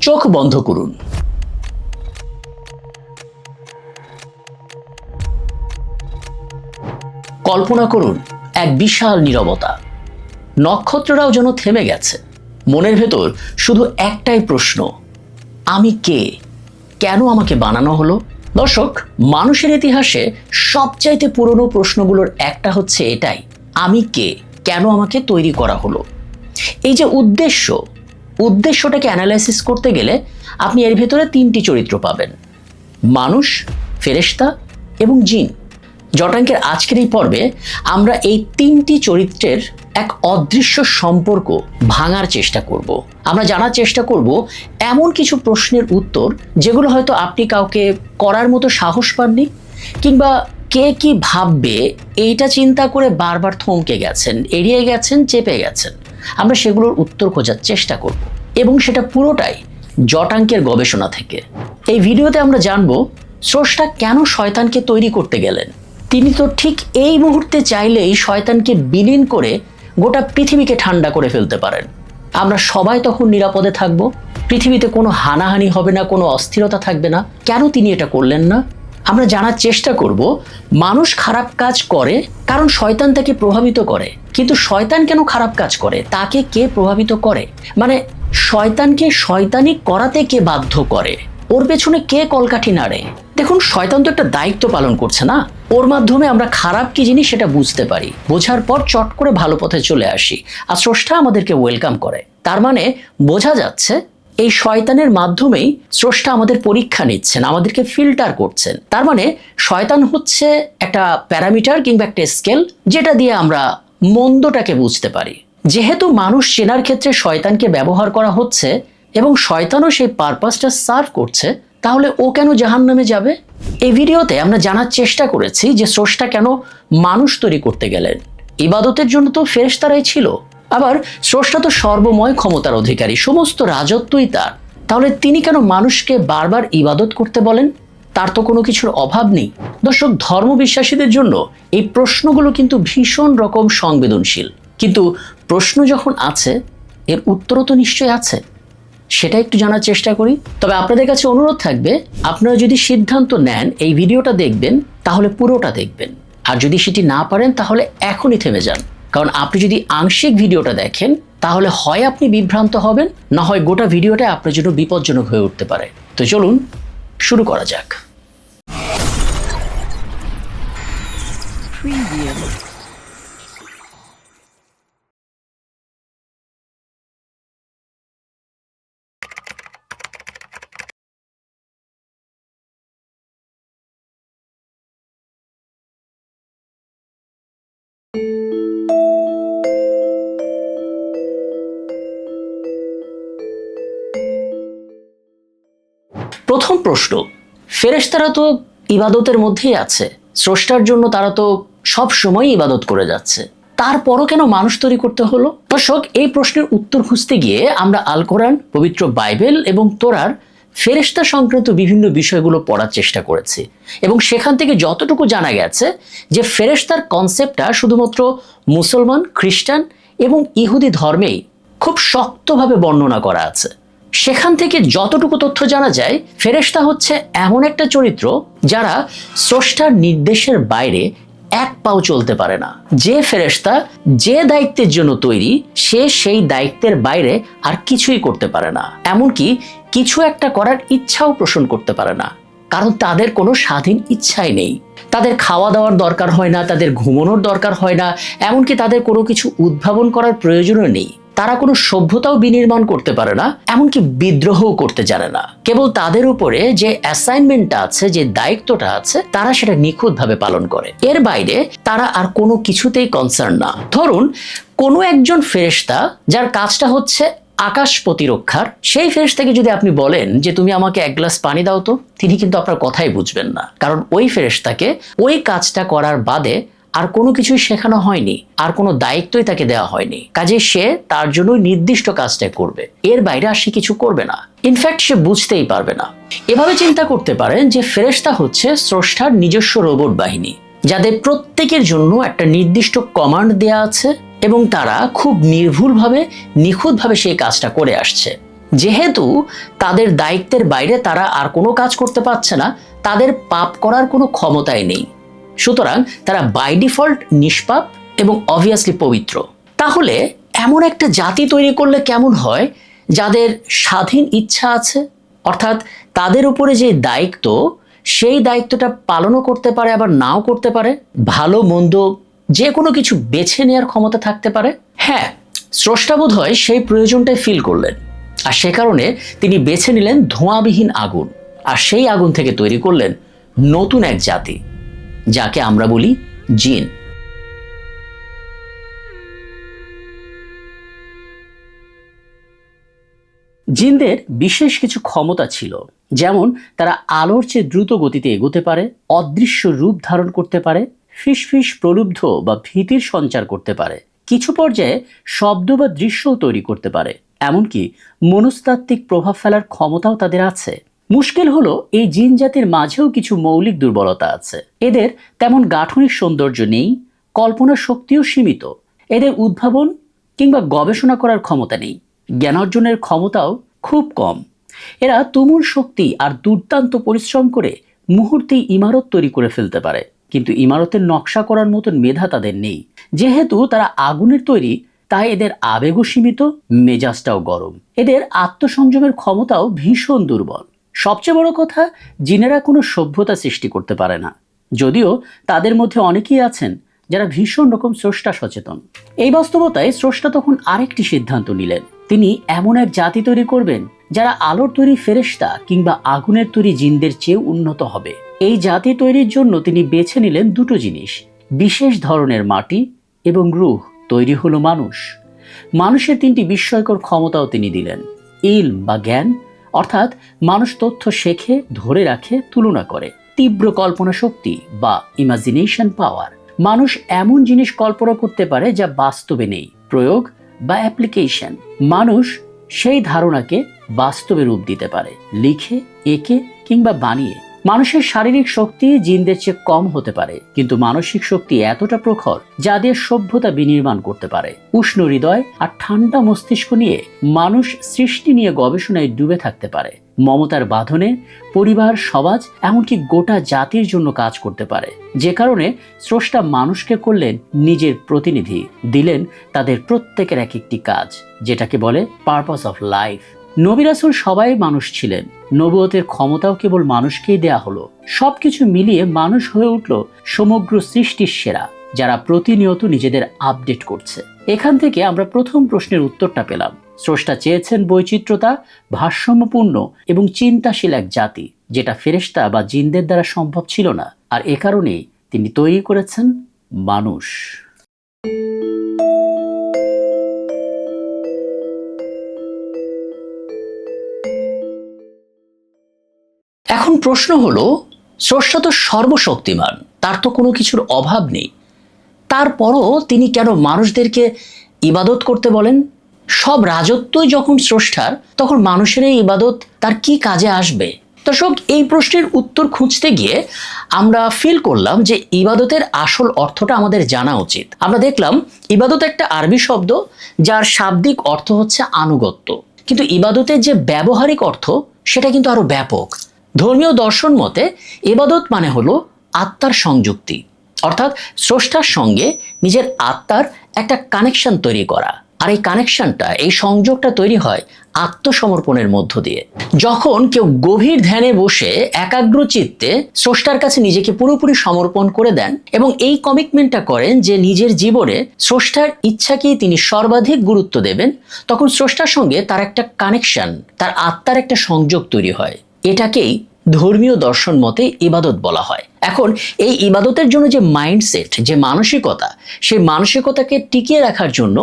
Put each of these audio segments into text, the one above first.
চোখ বন্ধ করুন। কল্পনা করুন, এক বিশাল নীরবতা। নক্ষত্ররাও যেন থেমে গেছে। মনের ভেতর শুধু একটাই প্রশ্ন, আমি কে? কেন আমাকে বানানো হলো? দর্শক, মানুষের ইতিহাসে সবচাইতে পুরনো প্রশ্নগুলোর একটা হচ্ছে এটাই, আমি কে? কেন আমাকে তৈরি করা হলো? এই যে উদ্দেশ্য উদ্দেশ্যটাকে অ্যানালাইসিস করতে গেলে আপনি এর ভেতরে তিনটি চরিত্র পাবেন। মানুষ, ফেরেশতা এবং জিন। জটাঙ্কের আজকের এই পর্বে আমরা এই তিনটি চরিত্রের এক অদৃশ্য সম্পর্ক ভাঙার চেষ্টা করব। আমরা জানার চেষ্টা করব এমন কিছু প্রশ্নের উত্তর যেগুলো হয়তো আপনি কাউকে করার মতো সাহস পাননি কিংবা কে কি ভাববে এইটা চিন্তা করে বারবার থমকে গেছেন, এড়িয়ে গেছেন, চেপে গেছেন। আমরা সেগুলোর উত্তর খোঁজার চেষ্টা করব। এবং সেটা পুরোটাই জটাঙ্কের গবেষণা থেকে। এই ভিডিওতে আমরা জানব, স্রষ্টা কেন শয়তানকে তৈরি করতে গেলেন? তিনি তো ঠিক এই মুহূর্তে চাইলেই শয়তানকে বিলীন করে গোটা পৃথিবীকে ঠান্ডা করে ফেলতে পারেন। আমরা সবাই তখন নিরাপদে থাকব। পৃথিবীতে কোনো হানাহানি হবে না, কোনো অস্থিরতা থাকবে না। কেন তিনি এটা করলেন না? আমরা জানার চেষ্টা করব, মানুষ খারাপ কাজ করে কারণ শয়তান তাকে প্রভাবিত করে। কিন্তু শয়তান কেন খারাপ কাজ করে? তাকে কে প্রভাবিত করে? মানে শয়তানকে শয়তানি করাতে কে বাধ্য করে? ওর পেছনে কে কলকাঠি নাড়ে? দেখুন, শয়তান তো একটা দায়িত্ব পালন করছে না? ওর মাধ্যমে আমরা খারাপ কি জিনিস সেটা বুঝতে পারি। বোঝার পর চট করে ভালো পথে চলে আসি। আর স্রষ্টা আমাদেরকে ওয়েলকাম করে। তার মানে বোঝা যাচ্ছে এই শয়তানের মাধ্যমেই স্রষ্টা আমাদের পরীক্ষা নিচ্ছেন, আমাদেরকে ফিল্টার করছেন। তার মানে শয়তান হচ্ছে একটা প্যারামিটার কিংবা একটা স্কেল যেটা দিয়ে আমরা মন্দটাকে বুঝতে পারি। যেহেতু মানুষ চেনার ক্ষেত্রে শয়তানকে ব্যবহার করা হচ্ছে এবং শয়তানও সেই পারপাসটা সার্ভ করছে, তাহলে ও কেন জাহান নামে যাবে? এই ভিডিওতে আমরা জানার চেষ্টা করেছি যে স্রষ্টা কেন মানুষ তৈরি করতে গেলেন। ইবাদতের জন্য তো ফেরেশতারাই ছিল। আবার স্রষ্টা তো সর্বময় ক্ষমতার অধিকারী, সমস্ত রাজত্বই তার। তাহলে তিনি কেন মানুষকে বারবার ইবাদত করতে বলেন? তার তো কোনো কিছুর অভাব নেই। দর্শক, ধর্মবিশ্বাসীদের জন্য এই প্রশ্নগুলো কিন্তু ভীষণ রকম সংবেদনশীল। কিন্তু প্রশ্ন যখন আছে, এর উত্তরও তো নিশ্চয়ই আছে। সেটা একটু জানার চেষ্টা করি। তবে আপনাদের কাছে অনুরোধ থাকবে, আপনারা যদি সিদ্ধান্ত নেন, এই ভিডিওটা দেখবেন, তাহলে পুরোটা দেখবেন। আর যদি সেটি না পারেন, তাহলে এখনই থেমে যান। কারণ আপনি যদি আংশিক ভিডিওটা দেখেন, তাহলে হয় আপনি বিভ্রান্ত হবেন, না হয় গোটা ভিডিওটা আপনার জন্য বিপজ্জনক হয়ে উঠতে পারে। তো চলুন, শুরু করা যাক। প্রশ্ন। ফেরেশতারা তো ইবাদতের মধ্যেই আছে। স্রষ্টার জন্য তারা তো সব সময় ইবাদত করে যাচ্ছে। তারপরও কেন মানুষ তৈরি করতে হলো? দর্শক, এই প্রশ্নের উত্তর খুঁজতে গিয়ে আমরা আল কোরআন, পবিত্র বাইবেল এবং তোরার ফেরেশতা সংক্রান্ত বিভিন্ন বিষয়গুলো পড়ার চেষ্টা করেছি। এবং সেখান থেকে যতটুকু জানা গেছে যে ফেরেশতার কনসেপ্টটা শুধুমাত্র মুসলমান, খ্রিস্টান এবং ইহুদি ধর্মেই খুব শক্তভাবে বর্ণনা করা আছে। সেখান থেকে যতটুকু তথ্য জানা যায়, ফেরেশতা হচ্ছে এমন একটা চরিত্র যারা স্রষ্টার নির্দেশের বাইরে এক পাও চলতে পারে না। যে ফেরেশতা যে দায়িত্বের জন্য তৈরি, সে সেই দায়িত্বের বাইরে আর কিছুই করতে পারে না। এমনকি কিছু একটা করার ইচ্ছাও পোষণ করতে পারে না। কারণ তাদের কোনো স্বাধীন ইচ্ছাই নেই। তাদের খাওয়া দাওয়ার দরকার হয় না, তাদের ঘুমানোর দরকার হয় না, এমনকি তাদের কোনো কিছু উদ্ভাবন করার প্রয়োজনও নেই। তারা কোনো সভ্যতাও বিনির্মাণ করতে পারে না, এমনকি বিদ্রোহও করতে জানে না। কেবল তাদের উপরে যে অ্যাসাইনমেন্টটা আছে, যে দায়িত্বটা আছে, তারা সেটা নিখুঁতভাবে পালন করে। এর বাইরে তারা আর কোনো কিছুতেই কনসার্ন না। ধরুন, কোনো একজন ফেরেশতা, যার কাজটা হচ্ছে আকাশ প্রতিরক্ষার, সেই ফেরেশতাকে যদি আপনি বলেন যে, তুমি আমাকে এক গ্লাস পানি দাও তো, তিনি কিন্তু আপনার কথাই বুঝবেন না। কারণ ওই ফেরেশতাকে ওই কাজটা করার বাদে আর কোনো কিছুই শেখানো হয়নি, আর কোনো দায়িত্বই তাকে দেওয়া হয়নি। কাজে সে তার জন্য নির্দিষ্ট কাজটা করবে। এর বাইরে আর সে কিছু করবে না। ইনফ্যাক্ট সে বুঝতেই পারবে না। এভাবে চিন্তা করতে পারেন যে ফেরেশতা হচ্ছে স্রষ্টার নিজস্ব রোবট বাহিনী, যাদের প্রত্যেকের জন্য একটা নির্দিষ্ট কমান্ড দেয়া আছে এবং তারা খুব নির্ভুলভাবে, নিখুঁতভাবে সেই কাজটা করে আসছে। যেহেতু তাদের দায়িত্বের বাইরে তারা আর কোনো কাজ করতে পারছে না, তাদের পাপ করার কোনো ক্ষমতাই নেই। সুতরাং তারা বাই ডিফল্ট নিষ্পাপ এবং অবভিয়াসলি পবিত্র। তাহলে এমন একটা জাতি তৈরি করলে কেমন হয়? যাদের স্বাধীন ইচ্ছা আছে, অর্থাৎ তাদের উপরে যে দায়িত্ব, সেই দায়িত্বটা পালনও করতে পারে, আবার নাও করতে পারে, ভালো, মন্দ যে কোনো কিছু বেছে নেওয়ার ক্ষমতা থাকতে পারে। হ্যাঁ স্রষ্টা বোধ হয় সেই প্রয়োজনটাই ফিল করলেন। আর সে কারণে তিনি বেছে নিলেন ধোঁয়াবিহীন আগুন। আর সেই আগুন থেকে তৈরি করলেন নতুন এক জাতি। যাকে আমরা বলি জিন। জিনদের বিশেষ কিছু ক্ষমতা ছিল, যেমন তারা আলোর চেয়ে দ্রুত গতিতে এগোতে পারে, অদৃশ্য রূপ ধারণ করতে পারে, ফিসফিস প্রলুব্ধ বা ভীতির সঞ্চার করতে পারে। কিছু পর্যায়ে শব্দ বা দৃশ্যও তৈরি করতে পারে, এমনকি মনস্তাত্ত্বিক প্রভাব ফেলার ক্ষমতাও তাদের আছে। মুশকিল হলো এই জিন জাতির মাঝেও কিছু মৌলিক দুর্বলতা আছে। এদের তেমন গাঠনিক সৌন্দর্য নেই, কল্পনা শক্তিও সীমিত। এদের উদ্ভাবন কিংবা গবেষণা করার ক্ষমতা নেই। জ্ঞান অর্জনের ক্ষমতাও খুব কম। এরা তুমুল শক্তি আর দুর্দান্ত পরিশ্রম করে মুহূর্তেই ইমারত তৈরি করে ফেলতে পারে। কিন্তু ইমারতের নকশা করার মতন মেধা তাদের নেই। যেহেতু তারা আগুনের তৈরি, তাই এদের আবেগও সীমিত, মেজাজটাও গরম। এদের আত্মসংযমের ক্ষমতাও ভীষণ দুর্বল। সবচেয়ে বড় কথা, জিনেরা কোনো সভ্যতা সৃষ্টি করতে পারে না। যদিও তাদের মধ্যে অনেকেই আছেন যারা ভীষণ রকম স্রষ্টা সচেতন। এই বাস্তবতায় স্রষ্টা তখন আরেকটি সিদ্ধান্ত নিলেন। তিনি এমন এক জাতি তৈরি করবেন যারা আলোর তৈরি ফেরেশতা কিংবা আগুনের তৈরি জিনদের চেয়ে উন্নত হবে। এই জাতি তৈরির জন্য তিনি বেছে নিলেন দুটো জিনিস, বিশেষ ধরনের মাটি এবং রুহ তৈরি হলো মানুষ। মানুষের তিনটি বিস্ময়কর ক্ষমতাও তিনি দিলেন ইল বা জ্ঞান অর্থাৎ মানুষ তথ্য শেখে, ধরে রাখে, তুলনা করে। তীব্র কল্পনা শক্তি বা ইমাজিনেশন পাওয়ার মানুষ এমন জিনিস কল্পনা করতে পারে যা বাস্তবে নেই। প্রয়োগ বা অ্যাপ্লিকেশন মানুষ সেই ধারণাকে বাস্তবে রূপ দিতে পারে। লিখে, একে কিংবা বানিয়ে। মানুষের শারীরিক শক্তি জিনদের চেয়ে কম হতে পারে, কিন্তু মানসিক শক্তি এতটা প্রখর যা দিয়ে সভ্যতা বিনির্মাণ করতে পারে। উষ্ণ হৃদয় আর ঠান্ডা মস্তিষ্ক নিয়ে মানুষ সৃষ্টি নিয়ে গবেষণায় ডুবে থাকতে পারে। মমতার বাঁধনে পরিবার, সমাজ, এমনকি গোটা জাতির জন্য কাজ করতে পারে। যে কারণে স্রষ্টা মানুষকে করলেন নিজের প্রতিনিধি, দিলেন তাদের প্রত্যেকের এক একটি কাজ, যেটাকে বলে পারপাস অফ লাইফ নবিরাসুল সবাই মানুষ ছিলেন। নবুয়তের ক্ষমতাও কেবল মানুষকেই দেয়া হলো। সবকিছু মিলিয়ে মানুষ হয়ে উঠল সমগ্র সৃষ্টির সেরা, যারা প্রতিনিয়ত নিজেদের আপডেট করছে। এখান থেকে আমরা প্রথম প্রশ্নের উত্তরটা পেলাম। স্রষ্টা চেয়েছেন বৈচিত্র্যতা, ভারসাম্যপূর্ণ এবং চিন্তাশীল এক জাতি, যেটা ফেরেশতা বা জিনদের দ্বারা সম্ভব ছিল না। আর এ কারণেই তিনি তৈরি করেছেন মানুষ। এখন প্রশ্ন হলো, স্রষ্টা তো সর্বশক্তিমান, তার তো কোনো কিছুর অভাব নেই। তারপরও তিনি কেন মানুষদেরকে ইবাদত করতে বলেন? সব রাজত্বই যখন স্রষ্টার, তখন মানুষের এই ইবাদত তার কি কাজে আসবে? দর্শক, এই প্রশ্নের উত্তর খুঁজতে গিয়ে আমরা ফিল করলাম যে ইবাদতের আসল অর্থটা আমাদের জানা উচিত। আমরা দেখলাম, ইবাদত একটা আরবি শব্দ, যার শাব্দিক অর্থ হচ্ছে আনুগত্য। কিন্তু ইবাদতের যে ব্যবহারিক অর্থ, সেটা কিন্তু আরও ব্যাপক। ধর্মীয় দর্শন মতে এবাদত মানে হলো আত্মার সংযুক্তি, অর্থাৎ স্রষ্টার সঙ্গে নিজের আত্মার একটা কানেকশন তৈরি করা। আর এই কানেকশনটা এই সংযোগটা তৈরি হয় আত্মসমর্পণের মধ্য দিয়ে। যখন কেউ গভীর ধ্যানে বসে একাগ্র চিত্তে স্রষ্টার কাছে নিজেকে পুরোপুরি সমর্পণ করে দেন এবং এই কমিটমেন্টটা করেন যে নিজের জীবনে স্রষ্টার ইচ্ছাকেই তিনি সর্বাধিক গুরুত্ব দেবেন, তখন স্রষ্টার সঙ্গে তার একটা কানেকশন তার আত্মার একটা সংযোগ তৈরি হয়। এটাকেই ধর্মীয় দর্শন মতে ইবাদত বলা হয়। এখন এই ইবাদতের জন্য যে মাইন্ডসেট, যে মানসিকতা, সেই মানসিকতাকে টিকিয়ে রাখার জন্য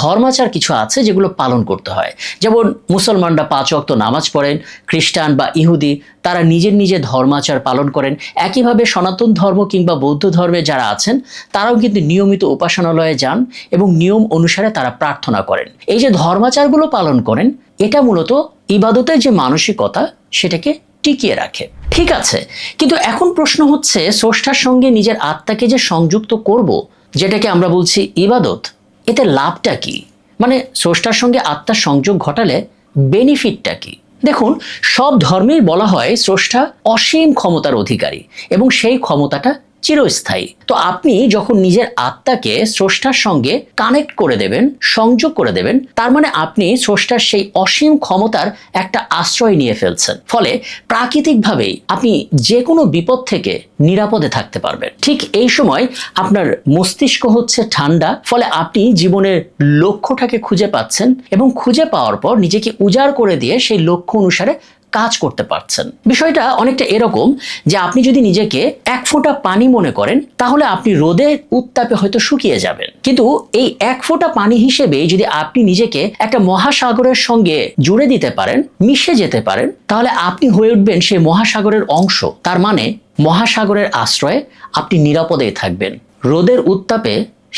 ধর্মাচার কিছু আছে যেগুলো পালন করতে হয়। যেমন মুসলমানরা পাঁচ অক্ত নামাজ পড়েন, খ্রিস্টান বা ইহুদি তারা নিজের নিজের ধর্মাচার পালন করেন। একইভাবে সনাতন ধর্ম কিংবা বৌদ্ধ ধর্মে যারা আছেন, তারাও কিন্তু নিয়মিত উপাসনালয়ে যান এবং নিয়ম অনুসারে তারা প্রার্থনা করেন। এই যে ধর্মাচারগুলো পালন করেন, এটা মূলত ইবাদতের যে মানসিকতা সেটাকে টিকিয়ে রাখে। ঠিক আছে, কিন্তু এখন প্রশ্ন হচ্ছে, স্রষ্টার সঙ্গে নিজের আত্মাকে যে সংযুক্ত করব, যেটাকে আমরা বলছি ইবাদত, এতে লাভটা কি? মানে স্রষ্টার সঙ্গে আত্মার সংযোগ ঘটালে বেনিফিটটা কি? দেখুন, সব ধর্মেই বলা হয় স্রষ্টা অসীম ক্ষমতার অধিকারী এবং সেই ক্ষমতাটা চিরস্থায়ী। তো আপনি যখন নিজের আত্মাকে স্রষ্টার সঙ্গে কানেক্ট করে দেবেন, সংযোগ করে দেবেন, তার মানে আপনি স্রষ্টার সেই অসীম ক্ষমতার একটা আশ্রয় নিয়ে ফেলছেন। ফলে প্রাকৃতিকভাবেই আপনি যে কোনো বিপদ থেকে নিরাপদে থাকতে পারবেন। ঠিক এই সময় আপনার মস্তিষ্ক হচ্ছে ঠান্ডা, ফলে আপনি জীবনের লক্ষ্যটাকে খুঁজে পাচ্ছেন এবং খুঁজে পাওয়ার পর নিজেকে উজাড় করে দিয়ে সেই লক্ষ্য অনুসারে কাজ করতে পারছেন। বিষয়টা অনেকটা এরকম যে আপনি যদি নিজেকে এক ফোঁটা পানি মনে করেন, তাহলে আপনি রোদের উত্তাপে হয়তো শুকিয়ে যাবেন। কিন্তু এই এক ফোঁটা পানি হিসেবে যদি আপনি নিজেকে একটা মহাসাগরের সঙ্গে জুড়ে দিতে পারেন, মিশে যেতে পারেন, তাহলে আপনি হয়ে উঠবেন সেই মহাসাগরের অংশ। তার মানে মহাসাগরের আশ্রয়ে আপনি নিরাপদেই থাকবেন। রোদের উত্তাপে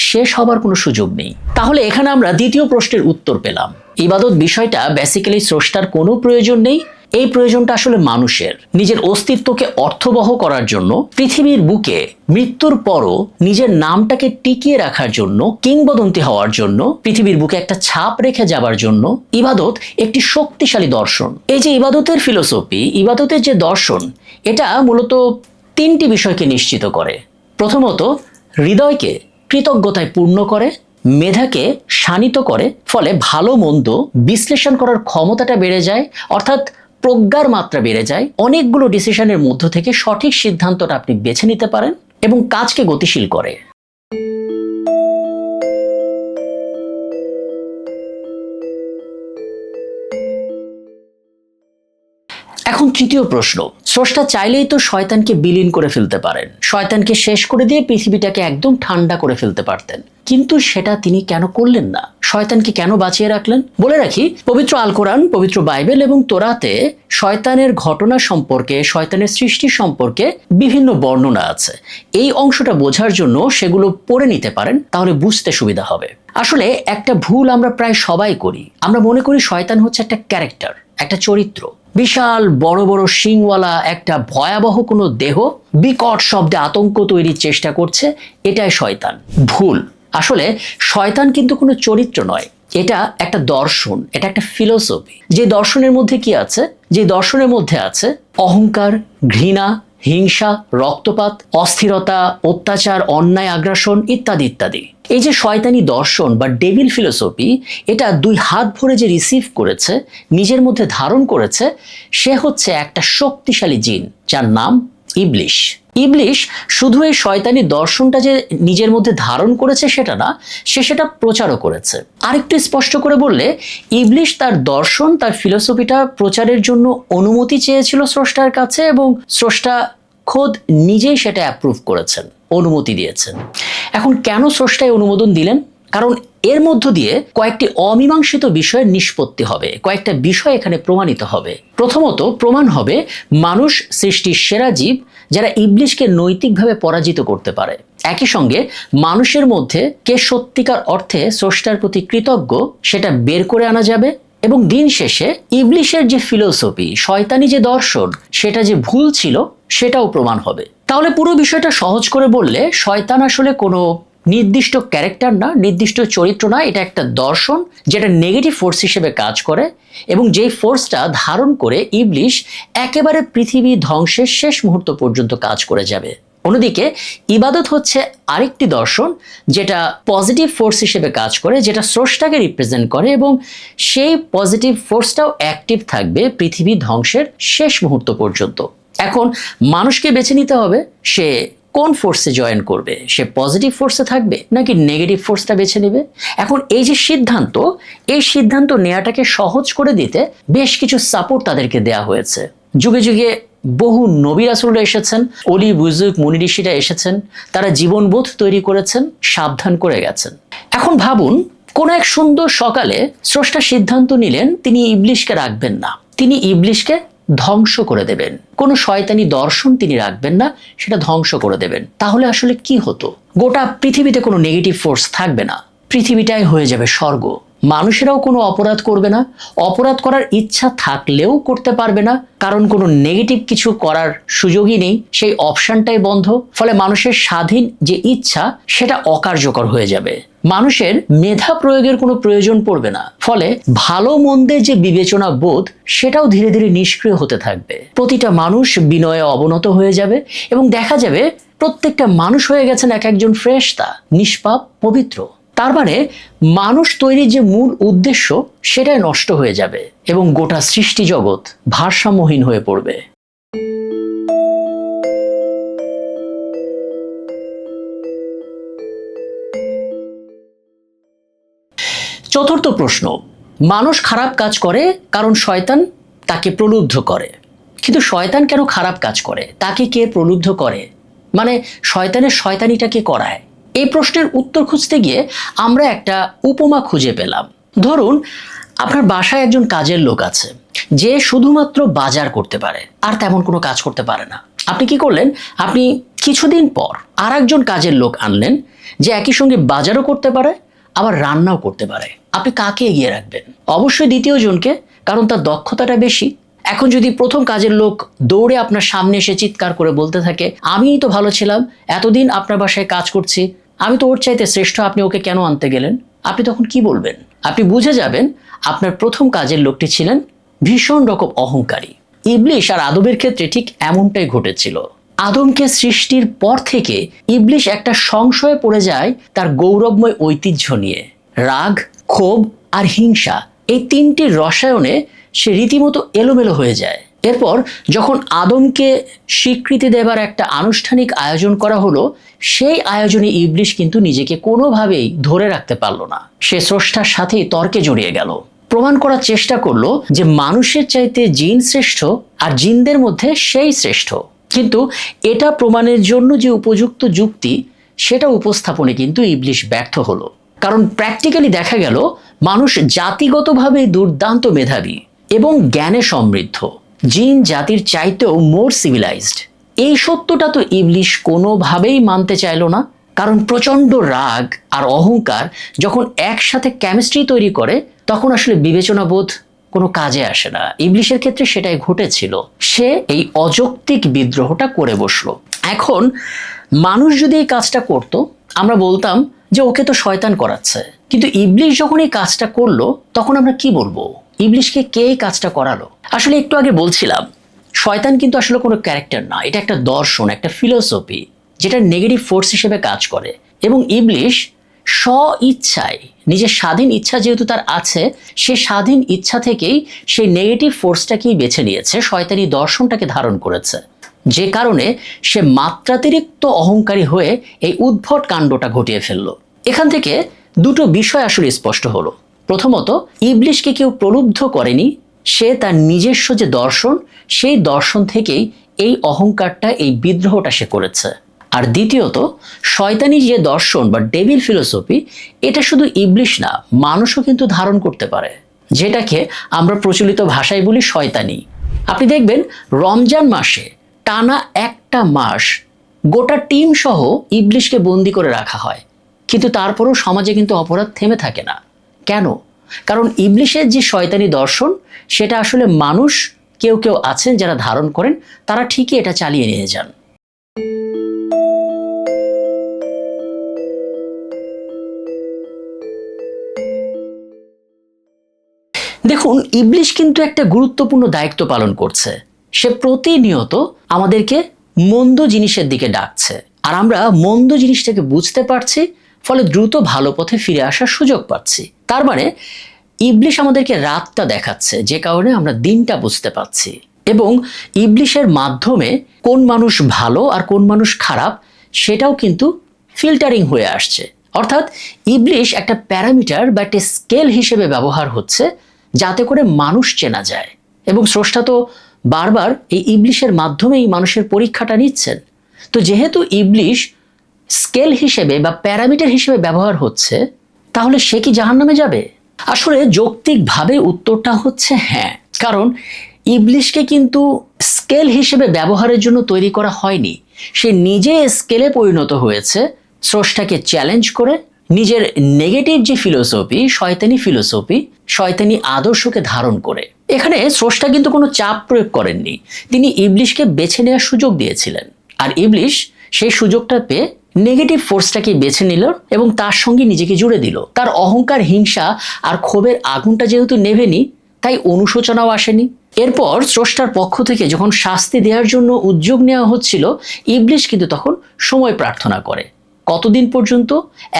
শেষ হবার কোনো সুযোগ নেই। তাহলে এখানে আমরা দ্বিতীয় প্রশ্নের উত্তর পেলাম। ইবাদত বিষয়টা বেসিক্যালি স্রষ্টার কোনো প্রয়োজন নেই এই প্রয়োজনটা আসলে মানুষের। নিজের অস্তিত্বকে অর্থবহ করার জন্য, পৃথিবীর বুকে মৃত্যুর পরও নিজের নামটাকে টিকিয়ে রাখার জন্য, কিংবদন্তি হওয়ার জন্য, পৃথিবীর বুকে একটা ছাপ রেখে যাবার জন্য ইবাদত একটি শক্তিশালী দর্শন। এই যে ইবাদতের ফিলোসফি, ইবাদতের যে দর্শন, এটা মূলত তিনটি বিষয়কে নিশ্চিত করে। প্রথমত, হৃদয়কে কৃতজ্ঞতায় পূর্ণ করে, মেধাকে শানিত করে, ফলে ভালো মন্দ বিশ্লেষণ করার ক্ষমতাটা বেড়ে যায়, অর্থাৎ প্রজ্ঞার মাত্রা বেড়ে যায়। অনেকগুলো ডিসিশনের মধ্য থেকে সঠিক সিদ্ধান্তটা আপনি বেছে নিতে পারেন এবং কাজকে গতিশীল করে। এখন তৃতীয় প্রশ্ন, স্রষ্টা চাইলেই তো শয়তানকে বিলীন করে ফেলতে পারেন। শয়তানকে শেষ করে দিয়ে পৃথিবীটাকে একদম ঠান্ডা করে ফেলতে পারতেন। কিন্তু সেটা তিনি কেন করলেন না? শয়তানকে কেন বাঁচিয়ে রাখলেন? বলে রাখি, পবিত্র আল কোরআন, পবিত্র বাইবেল এবং তোরাতে শয়তানের ঘটনা সম্পর্কে, শয়তানের সৃষ্টি সম্পর্কে বিভিন্ন বর্ণনা আছে। এই অংশটা বোঝার জন্য সেগুলো পড়ে নিতে পারেন, তাহলে বুঝতে সুবিধা হবে। আসলে একটা ভুল আমরা প্রায় সবাই করি। আমরা মনে করি শয়তান হচ্ছে একটা ক্যারেক্টার, একটা চরিত্র। বিশাল বড় বড় শিংওয়ালা একটা ভয়াবহ কোনো দেহ বিকট শব্দে আতঙ্ক তৈরির চেষ্টা করছে, এটাই শয়তান। ভুল। আসলে শয়তান কিন্তু কোনো চরিত্র নয়। এটা একটা দর্শন, এটা একটা ফিলোসফি যে দর্শনের মধ্যে কি আছে? যে দর্শনের মধ্যে আছে অহংকার, ঘৃণা হিংসা, রক্তপাত, অস্থিরতা, অত্যাচার, অন্যায়, আগ্রাসন ইত্যাদি ইত্যাদি। এই যে শয়তানি দর্শন বা ডেভিল ফিলোসফি, এটা দুই হাত ভরে যে রিসিভ করেছে, নিজের মধ্যে ধারণ করেছে, সে হচ্ছে একটা শক্তিশালী জিন, যার নাম ইবলিশ। ইবলিশ শুধু এই শয়তানি দর্শনটা যে নিজের মধ্যে ধারণ করেছে সেটা না, সে সেটা প্রচারও করেছে। আরেকটু স্পষ্ট করে বললে, ইবলিশ তার দর্শন, তার ফিলোসফিটা প্রচারের জন্য অনুমতি চেয়েছিল স্রষ্টার কাছে এবং স্রষ্টা খোদ নিজেই সেটা অ্যাপ্রুভ করেছেন, অনুমতি দিয়েছেন। এখন কেন স্রষ্টায় অনুমোদন দিলেন? কারণ এর মধ্য দিয়ে কয়েকটি অমীমাংসিত বিষয়ের নিষ্পত্তি হবে, কয়েকটা বিষয় এখানে প্রমাণিত হবে। প্রথমত, প্রমাণ হবে মানুষ সৃষ্টির সেরা জীব যারা ইবলিশকে নৈতিকভাবে পরাজিত করতে পারে। একই সঙ্গে, মানুষের মধ্যে কে সত্যিকার অর্থে স্রষ্টার প্রতি কৃতজ্ঞ সেটা বের করে আনা যাবে এবং দিন শেষে ইবলিশের যে ফিলোসফি, শয়তানি যে দর্শন, সেটা যে ভুল ছিল, সেটাও প্রমাণ হবে। তাহলে পুরো বিষয়টা সহজ করে বললে, শয়তান আসলে কোনো নির্দিষ্ট ক্যারেক্টার না, নির্দিষ্ট চরিত্র না, এটা একটা দর্শন, যেটা নেগেটিভ ফোর্স হিসেবে কাজ করে এবং যেই ফোর্সটা ধারণ করে ইবলিশ একেবারে পৃথিবী ধ্বংসের শেষ মুহূর্ত পর্যন্ত কাজ করে যাবে। অন্যদিকে, ইবাদত হচ্ছে আরেকটি দর্শন, যেটা পজিটিভ ফোর্স হিসেবে কাজ করে, যেটা স্রষ্টাকে রিপ্রেজেন্ট করে এবং সেই পজিটিভ ফোর্সটাও অ্যাক্টিভ থাকবে পৃথিবী ধ্বংসের শেষ মুহূর্ত পর্যন্ত। এখন, মানুষকে বেছে নিতে হবে, সে কোন ফোর্সে জয়েন করবে? সে পজিটিভ ফোর্সে থাকবে নাকি নেগেটিভ ফোর্সটা বেছে নেবে? এখন এই যে সিদ্ধান্ত, এই সিদ্ধান্ত নেওয়াটাকে সহজ করে দিতে বেশ কিছু সাপোর্ট তাদেরকে দেয়া হয়েছে। যুগে যুগে বহু নবী রাসুলরা এসেছেন অলি বুজুক মুনি ঋষিরা এসেছেন, তারা জীবনবোধ তৈরি করেছেন, সাবধান করে গেছেন। এখন ভাবুন, কোন এক সুন্দর সকালে স্রষ্টা সিদ্ধান্ত নিলেন, তিনি ইবলিশকে রাখবেন না। তিনি ইবলিশকে ধ্বংস করে দেবেন। কোনো শয়তানি দর্শন তিনি রাখবেন না, সেটা ধ্বংস করে দেবেন। তাহলে আসলে কি হতো? গোটা পৃথিবীতে কোনো নেগেটিভ ফোর্স থাকবে না। পৃথিবীটাই হয়ে যাবে স্বর্গ। মানুষেরাও কোনো অপরাধ করবে না, অপরাধ করার ইচ্ছা থাকলেও করতে পারবে না, কারণ কোনো নেগেটিভ কিছু করার সুযোগই নেই, সেই অপশনটাই বন্ধ, ফলে মানুষের স্বাধীন যে ইচ্ছা, সেটা অকার্যকর হয়ে যাবে। মানুষের মেধা প্রয়োগের কোনো প্রয়োজন পড়বে না, ফলে ভালো মন্দের যে বিবেচনা বোধ, সেটাও ধীরে ধীরে নিষ্ক্রিয় হতে থাকবে। প্রতিটা মানুষ বিনয়ে অবনত হয়ে যাবে এবং দেখা যাবে প্রত্যেকটা মানুষ হয়ে গেছেন এক একজন ফ্রেশতা নিষ্পাপ, পবিত্র। তার মানে মানুষ তৈরির যে মূল উদ্দেশ্য, সেটাই নষ্ট হয়ে যাবে এবং গোটা সৃষ্টি জগৎ ভারসাম্যহীন হয়ে পড়বে। চতুর্থ প্রশ্ন, মানুষ খারাপ কাজ করে কারণ শয়তান তাকে প্রলুব্ধ করে। কিন্তু শয়তান কেন খারাপ কাজ করে? তাকে কে প্রলুব্ধ করে? মানে শয়তানের শয়তানিটাকে করায়? এই প্রশ্নের উত্তর খুঁজতে গিয়ে আমরা একটা উপমা খুঁজে পেলাম। ধরুন, আপনার বাসায় একজন কাজের লোক আছে, যে শুধুমাত্র বাজার করতে পারে, আর তেমন কোনো কাজ করতে পারে না। আপনি কি করলেন? আপনি কিছুদিন পর আর একজন কাজের লোক আনলেন, যে একই সঙ্গে বাজারও করতে পারে, আবার রান্নাও করতে পারে। আপনি কাকে এগিয়ে রাখবেন? অবশ্যই দ্বিতীয় জনকে, কারণ তার দক্ষতাটা বেশি। এখন যদি প্রথম কাজের লোক দৌড়ে আপনার সামনে এসে চিৎকার করে বলতে থাকে, আমিই তো ভালো ছিলাম, এতদিন আপনার বাসায় কাজ করছি আমি তো ওর চাইতে শ্রেষ্ঠ, আপনি ওকে কেন আনতে গেলেন? আপনি তখন কি বলবেন? আপনি বুঝে যাবেন আপনার প্রথম কাজের লোকটি ছিলেন ভীষণ রকম অহংকারী। ইবলিশ আর আদবের ক্ষেত্রে ঠিক এমনটাই ঘটেছিল। আদমকে সৃষ্টির পর থেকে ইবলিশ একটা সংশয়ে পড়ে যায় তার গৌরবময় ঐতিহ্য নিয়ে। রাগ, ক্ষোভ আর হিংসা এই তিনটি রসায়নে সে রীতিমতো এলোমেলো হয়ে যায়। এরপর যখন আদমকে স্বীকৃতি দেবার একটা আনুষ্ঠানিক আয়োজন করা হলো, সেই আয়োজনে ইবলিশ কিন্তু নিজেকে কোনোভাবেই ধরে রাখতে পারল না। সে স্রষ্টার সাথেই তর্কে জড়িয়ে গেল। প্রমাণ করার চেষ্টা করল যে মানুষের চাইতে জিন শ্রেষ্ঠ আর জিনদের মধ্যে সেই শ্রেষ্ঠ। কিন্তু এটা প্রমাণের জন্য যে উপযুক্ত যুক্তি, সেটা উপস্থাপনে কিন্তু ইবলিশ ব্যর্থ হলো। কারণ প্র্যাকটিক্যালি দেখা গেল, মানুষ জাতিগতভাবে দুর্দান্ত মেধাবী এবং জ্ঞানে সমৃদ্ধ। জিন জাতির চাইতেও মোর সিভিলাইজড এই সত্যটা তো ইবলিশ কোনোভাবেই মানতে চাইল না, কারণ প্রচণ্ড রাগ আর অহংকার যখন একসাথে কেমিস্ট্রি তৈরি করে, তখন আসলে বিবেচনাবোধ কোনো কাজে আসে না। ইবলিশের ক্ষেত্রে সেটাই ঘটেছিল। সে এই অযৌক্তিক বিদ্রোহটা করে বসল। এখন মানুষ যদি এই কাজটা করত, আমরা বলতাম যে ওকে তো শয়তান করাচ্ছে। কিন্তু ইবলিশ যখন এই কাজটা করল, তখন আমরা কি বলব? ইবলিশকে কে এই কাজটা করালো? আসলে একটু আগে বলছিলাম, শয়তান কিন্তু আসলে কোনো ক্যারেক্টার না, এটা একটা দর্শন, একটা ফিলোসফি, যেটা নেগেটিভ ফোর্স হিসেবে কাজ করে। এবং ইবলিশ স্ব ইচ্ছায় নিজের স্বাধীন ইচ্ছা যেহেতু তার আছে, সে স্বাধীন ইচ্ছা থেকেই সেই নেগেটিভ ফোর্সটাকেই বেছে নিয়েছে, শয়তানি দর্শনটাকে ধারণ করেছে। যে কারণে সে মাত্রাতিরিক্ত অহংকারী হয়ে এই উদ্ভট কাণ্ডটা ঘটিয়ে ফেলল। এখান থেকে দুটো বিষয় আসলে স্পষ্ট হলো। প্রথমত, ইবলিশকে কেউ প্রলুব্ধ করেনি, সে তার নিজস্ব যে দর্শন, সেই দর্শন থেকেই এই অহংকারটা, এই বিদ্রোহটা সে করেছে। আর দ্বিতীয়ত, শয়তানি যে দর্শন বা ডেভিল ফিলোসফি এটা শুধু ইবলিশ না, মানুষও কিন্তু ধারণ করতে পারে। যেটাকে আমরা প্রচলিত ভাষায় বলি শয়তানি। আপনি দেখবেন, রমজান মাসে টানা একটা মাস গোটা টিম সহ ইবলিশকে বন্দি করে রাখা হয়। কিন্তু তারপরেও সমাজে কিন্তু অপরাধ থেমে থাকে না। কেন? কারণ ইবলিশের যে শয়তানি দর্শন, সেটা আসলে মানুষ, কেউ কেউ আছেন যারা ধারণ করেন, তারা ঠিকই এটা চালিয়ে নিয়ে যান। দেখুন, ইবলিশ কিন্তু একটা গুরুত্বপূর্ণ দায়িত্ব পালন করছে। সে প্রতিনিয়ত আমাদেরকে মন্দ জিনিসের দিকে ডাকছে। আর আমরা মন্দ জিনিসটাকে বুঝতে পারছি, ফলে দ্রুত ভালো পথে ফিরে আসার সুযোগ পাচ্ছি। তার মানে ইবলিশ আমাদেরকে রাতটা দেখাচ্ছে, যে কারণে আমরা দিনটা বুঝতে পারছি। এবং ইবলিশের মাধ্যমে কোন মানুষ ভালো আর কোন মানুষ খারাপ, সেটাও কিন্তু ফিল্টারিং হয়ে আসছে। অর্থাৎ ইবলিশ একটা প্যারামিটার বা একটা স্কেল হিসেবে ব্যবহার হচ্ছে, যাতে করে মানুষ চেনা যায়। এবং স্রষ্টা তো বারবার এই ইবলিশের মাধ্যমেই মানুষের পরীক্ষাটা নিচ্ছেন। তো যেহেতু ইবলিশ স্কেল হিসেবে বা প্যারামিটার হিসেবে ব্যবহার হচ্ছে তাহলে সে কি জাহান্নামে যাবে? আসলে যৌক্তিকভাবে উত্তরটা হচ্ছে হ্যাঁ। কারণ ইবলিশকে কিন্তু স্কেল হিসেবে ব্যবহারের জন্য তৈরি করা হয়নি। সে নিজে স্কেলে পরিণত হয়েছে, স্রষ্টাকে চ্যালেঞ্জ করে নিজের নেগেটিভ যে ফিলোসফি, শয়তানি ফিলোসফি, শয়তানি আদর্শকে ধারণ করে। এখানে স্রষ্টা কিন্তু কোনো চাপ প্রয়োগ করেননি। তিনি ইবলিশকে বেছে নেওয়ার সুযোগ দিয়েছিলেন। আর ইবলিশ সেই সুযোগটা পেয়ে নেগেটিভ ফোর্সটাকে বেছে নিল এবং তার সঙ্গে নিজেকে জুড়ে দিল। তার অহংকার, হিংসা আর ক্ষোভের আগুনটা যেহেতু নেভেনি, তাই অনুশোচনাও আসেনি। এরপর স্রষ্টার পক্ষ থেকে যখন শাস্তি দেওয়ার জন্য উদ্যোগ নেওয়া হচ্ছিল ইবলিশ কিন্তু তখন সময় প্রার্থনা করে। কতদিন পর্যন্ত?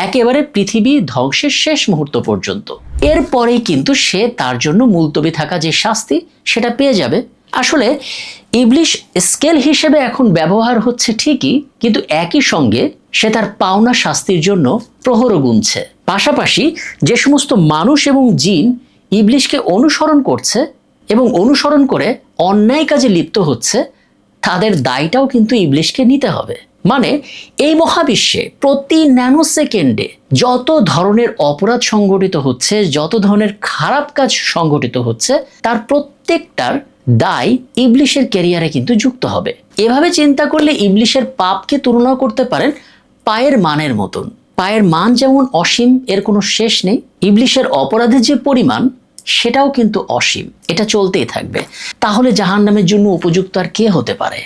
একেবারে পৃথিবী ধ্বংসের শেষ মুহূর্ত পর্যন্ত। এরপরেই কিন্তু সে তার জন্য মুলতবি থাকা যে শাস্তি, সেটা পেয়ে যাবে। আসলে ইবলিশ স্কেল হিসেবে এখন ব্যবহার হচ্ছে ঠিকই, কিন্তু একই সঙ্গে সে তার পাওনা শাস্তির জন্য প্রহরও গুনছে। পাশাপাশি যে সমস্ত মানুষ এবং জিন ইবলিশকে অনুসরণ করছে এবং অনুসরণ করে অন্যায় কাজে লিপ্ত হচ্ছে, তাদের দায়টাও কিন্তু ইবলিশকে নিতে হবে। মানে এই মহাবিশ্বে প্রতি ন্যানো সেকেন্ডে যত ধরনের অপরাধ সংগঠিত হচ্ছে, যত ধরনের খারাপ কাজ সংগঠিত হচ্ছে, তার প্রত্যেকটার দায় ইবলিশের ক্যারিয়ারে কিন্তু যুক্ত হবে। এভাবে চিন্তা করলে ইবলিশের পাপকে তুলনা করতে পারেন পায়ের মানের মতন। পায়ের মান যেমন অসীম, এর কোনো শেষ নেই। ইবলিশের অপরাধের যে পরিমাণ, সেটাও কিন্তু অসীম। এটা চলতেই থাকবে। তাহলে জাহান নামের জন্য উপযুক্ত আর কে হতে পারে?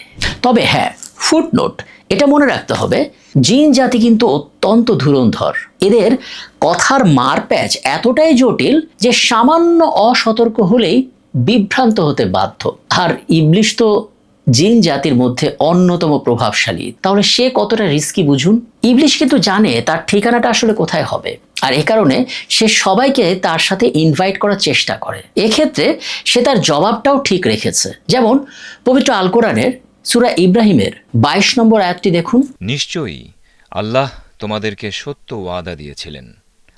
তবে হ্যাঁ ফুটনোট এটা মনে রাখতে হবে, জিন জাতি কিন্তু অত্যন্ত ধুরন্ধর। এদের কথার মারপ্যাচ এতটাই জটিল যে সামান্য অসতর্ক হলেই বিভ্রান্ত হতে বাধ্য। আর ইবলিশ তো জিন জাতির মধ্যে অন্যতম প্রভাবশালী। তাহলে সে কতটা রিস্কি বুঝুন? ইবলিশ কিন্তু জানে তার ঠিকানাটা আসলে কোথায় হবে। আর এ কারণে সে সবাইকে তার সাথে ইনভাইট করার চেষ্টা করে। এক্ষেত্রে সে তার জবাবটাও ঠিক রেখেছে। যেমন, পবিত্র আল কোরআনের সুরা ইব্রাহিমের বাইশ নম্বর আয়াতটি দেখুন। নিশ্চয়ই, আল্লাহ তোমাদেরকে সত্য ওয়াদা দিয়েছিলেন।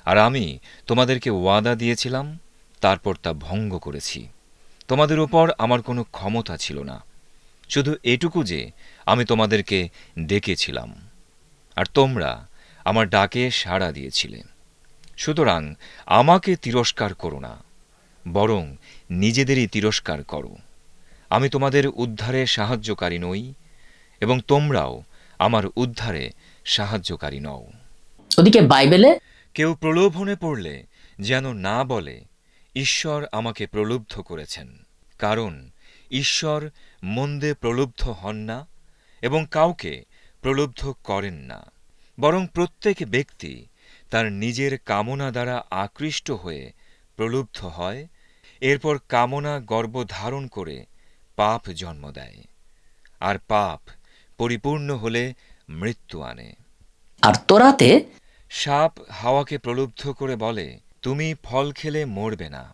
আর আমি তোমাদেরকে ওয়াদা দিয়েছিলাম, তারপর তা ভঙ্গ করেছি। তোমাদের উপর আমার কোনো ক্ষমতা ছিল না। শুধু এটুকু যে আমি তোমাদেরকে ডেকেছিলাম। আর তোমরা আমার ডাকে সাড়া দিয়েছিলে। সুতরাং আমাকে তিরস্কার করো না বরং নিজেদেরই তিরস্কার করো। আমি তোমাদের উদ্ধারে সাহায্যকারী নই এবং তোমরাও আমার উদ্ধারে সাহায্যকারী নও। ওদিকে বাইবেলে? কেউ প্রলোভনে পড়লে যেন না বলে ঈশ্বর আমাকে প্রলুব্ধ করেছেন। কারণ ঈশ্বর মন্দে প্রলুব্ধ হন না এবং কাউকে প্রলুব্ধ করেন না বরং প্রত্যেক ব্যক্তি তার নিজের কামনা দ্বারা আকৃষ্ট হয়ে প্রলুব্ধ হয় এরপর কামনা গর্ব ধারণ করে পাপ জন্ম দেয় আর পাপ পরিপূর্ণ হলে মৃত্যু আনে। আর তোরাতে? সাপ হাওয়াকে প্রলুব্ধ করে বলে তুমি ফল খেলে মরবে না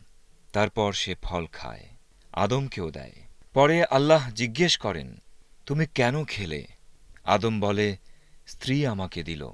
তারপর সে ফল খায়। আদমকেও দেয়। পরে আল্লাহ জিজ্ঞেস করেন, তুমি কেন খেলে? আদম বলে, স্ত্রী আমাকে দিল।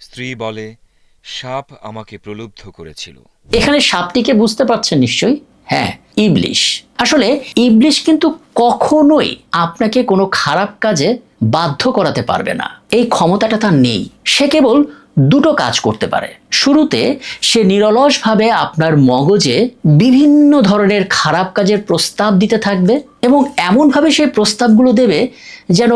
স্ত্রী বলে, সাপ আমাকে প্রলুব্ধ করেছিল। এখানে সাপটিকে বুঝতে পারছেন নিশ্চয়ই? হ্যাঁ ইবলিশ। আসলে ইবলিশ কিন্তু কখনোই আপনাকে কোনো খারাপ কাজে বাধ্য করাতে পারবে না। এই ক্ষমতাটা তার নেই। সে কেবল দুটো কাজ করতে পারে। শুরুতে সে নিরলসভাবে আপনার মগজে বিভিন্ন ধরনের খারাপ কাজের প্রস্তাব দিতে থাকবে এবং এমনভাবে সেই প্রস্তাবগুলো দেবে যেন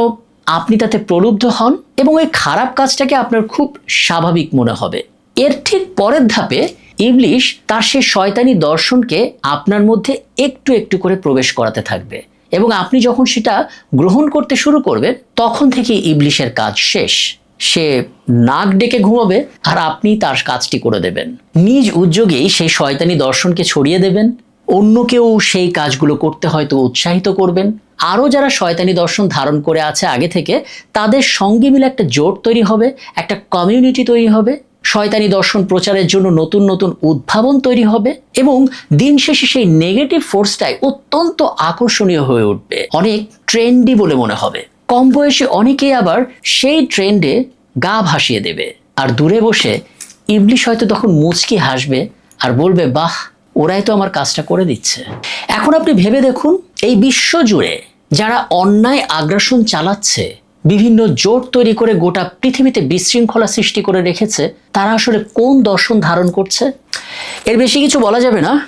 আপনি তাতে প্রলুব্ধ হন এবং ওই খারাপ কাজটাকে আপনার খুব স্বাভাবিক মনে হবে। এর ঠিক পরের ধাপে ইবলিশ তার সে শয়তানি দর্শনকে আপনার মধ্যে একটু একটু করে প্রবেশ করাতে থাকবে এবং আপনি যখন সেটা গ্রহণ করতে শুরু করবেন, তখন থেকে ইবলিশের কাজ শেষ। সে নাক ডেকে ঘুমাবে আর আপনি তার কাজটি করে দেবেন। নিজ উদ্যোগেই সেই শয়তানি দর্শনকে ছড়িয়ে দেবেন। অন্যকেও সেই কাজগুলো করতে হয়তো উৎসাহিত করবেন। আরও যারা শয়তানি দর্শন ধারণ করে আছে আগে থেকে, তাদের সঙ্গে মিলে একটা জোট তৈরি হবে, একটা কমিউনিটি তৈরি হবে। শয়তানি দর্শন প্রচারের জন্য নতুন নতুন উদ্ভাবন তৈরি হবে এবং দিন শেষে সেই নেগেটিভ ফোর্সটাই অত্যন্ত আকর্ষণীয় হয়ে উঠবে। অনেক ট্রেন্ডি বলে মনে হবে। কম বয়সে অনেকেই আবার সেই ট্রেন্ডে গা ভাসিয়ে দেবে। আর দূরে বসে ইবলিশ হয়তো তখন মুচকি হাসবে আর বলবে, বাহ, ওরাই তো আমার কাজটা করে দিচ্ছে। এখন আপনি ভেবে দেখুন, এই বিশ্ব জুড়ে যারা অন্যায় আগ্রাসন চালাচ্ছে, বিভিন্ন জোট তৈরি করে গোটা পৃথিবীতে বিশৃঙ্খলা সৃষ্টি করে রেখেছে, তারা আসলে কোন দর্শন ধারণ করছে? এর বেশি কিছু বলা যাবে না।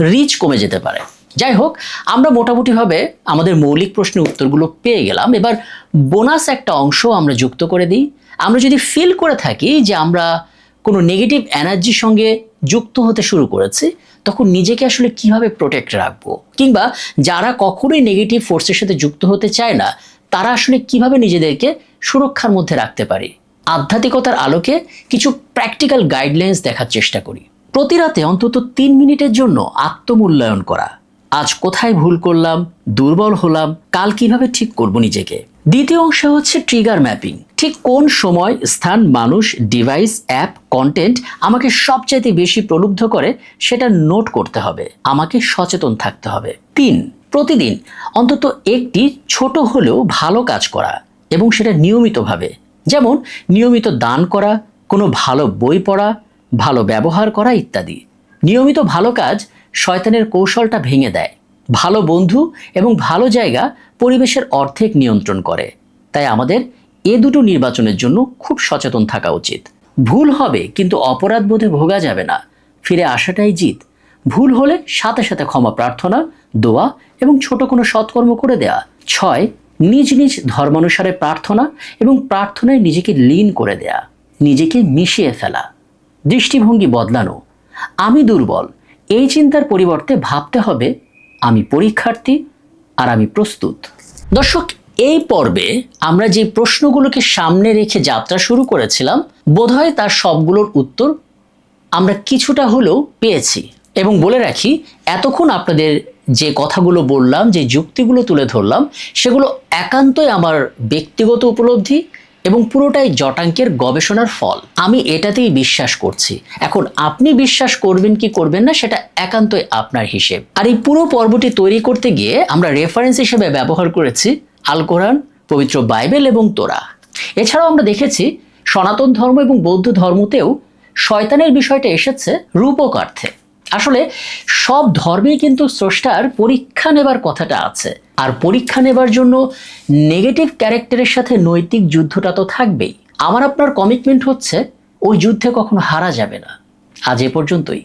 রিচ কমে যেতে পারে। যাই হোক আমরা মোটামুটিভাবে আমাদের মৌলিক প্রশ্নের উত্তরগুলো পেয়ে গেলাম। এবার বোনাস একটা অংশ আমরা যুক্ত করে দিই। আমরা যদি ফিল করে থাকি যে আমরা কোনো নেগেটিভ এনার্জির সঙ্গে যুক্ত হতে শুরু করেছি, তখন নিজেকে আসলে কীভাবে প্রোটেক্ট রাখব? কিংবা যারা কখনোই নেগেটিভ ফোর্সের সাথে যুক্ত হতে চায় না, তারা আসলে কীভাবে নিজেদেরকে সুরক্ষার মধ্যে রাখতে পারি? আধ্যাত্মিকতার আলোকে কিছু প্র্যাকটিক্যাল গাইডলাইন্স দেখার চেষ্টা করি। প্রতি রাতে অন্তত তিন মিনিটের জন্য আত্মমূল্যায়ন করা। আজ কোথায় ভুল করলাম, দুর্বল হলাম, কাল কীভাবে ঠিক করব নিজেকে? দ্বিতীয় অংশ হচ্ছে ট্রিগার ম্যাপিং ঠিক কোন সময়, স্থান, মানুষ ডিভাইস অ্যাপ কন্টেন্ট আমাকে সবচাইতে বেশি প্রলুব্ধ করে সেটা নোট করতে হবে, আমাকে সচেতন থাকতে হবে। তিন, প্রতিদিন অন্তত একটি ছোট হলেও ভালো কাজ করা এবং সেটা নিয়মিতভাবে, যেমন নিয়মিত দান করা, কোনো ভালো বই পড়া, ভালো ব্যবহার করা ইত্যাদি। নিয়মিত ভালো কাজ শয়তানের কৌশলটা ভেঙে দেয়। ভালো বন্ধু এবং ভালো জায়গা পরিবেশের অর্ধেক নিয়ন্ত্রণ করে। তাই আমাদের এ দুটো নির্বাচনের জন্য খুব সচেতন থাকা উচিত। ভুল হবে, কিন্তু অপরাধ বোধে ভোগা যাবে না। ফিরে আসাটাই জিত। ভুল হলে সাথে সাথে ক্ষমা প্রার্থনা, দোয়া এবং ছোট কোনো সৎকর্ম করে দেয়া। ছয়, নিজ নিজ ধর্মানুসারে প্রার্থনা এবং প্রার্থনায় নিজেকে লীন করে দেয়া। নিজেকে মিশিয়ে ফেলা। দৃষ্টিভঙ্গি বদলানো। আমি দুর্বল এই চিন্তার পরিবর্তে ভাবতে হবে, আমি পরীক্ষার্থী আর আমি প্রস্তুত। দর্শক, এই পর্বে আমরা যে প্রশ্নগুলোকে সামনে রেখে যাত্রা শুরু করেছিলাম, বোধহয় তার সবগুলোর উত্তর আমরা কিছুটা হলেও পেয়েছি। এবং বলে রাখি, এতক্ষণ আপনাদের যে কথাগুলো বললাম, যে যুক্তিগুলো তুলে ধরলাম, সেগুলো একান্তই আমার ব্যক্তিগত উপলব্ধি এবং পুরোটাই জটাঙ্কের গবেষণার ফল। আমি এটাতেই বিশ্বাস করছি। এখন আপনি বিশ্বাস করবেন কি করবেন না, সেটা একান্তই আপনার হিসেব। আর এই পুরো পর্বটি তৈরি করতে গিয়ে আমরা রেফারেন্স হিসেবে ব্যবহার করেছি আল কোরআন, পবিত্র বাইবেল এবং তোরা। এছাড়াও আমরা দেখেছি সনাতন ধর্ম এবং বৌদ্ধ ধর্মতেও শয়তানের বিষয়টা এসেছে রূপকার্থে। আসলে সব ধর্মেই কিন্তু স্রষ্টার পরীক্ষা নেবার কথাটা আছে। আর পরীক্ষা নেবার জন্য নেগেটিভ ক্যারেক্টারের সাথে নৈতিক যুদ্ধটা তো থাকবেই। আমার আপনার কমিটমেন্ট হচ্ছে, ওই যুদ্ধে কখনো হারা যাবে না। আজ এ পর্যন্তই।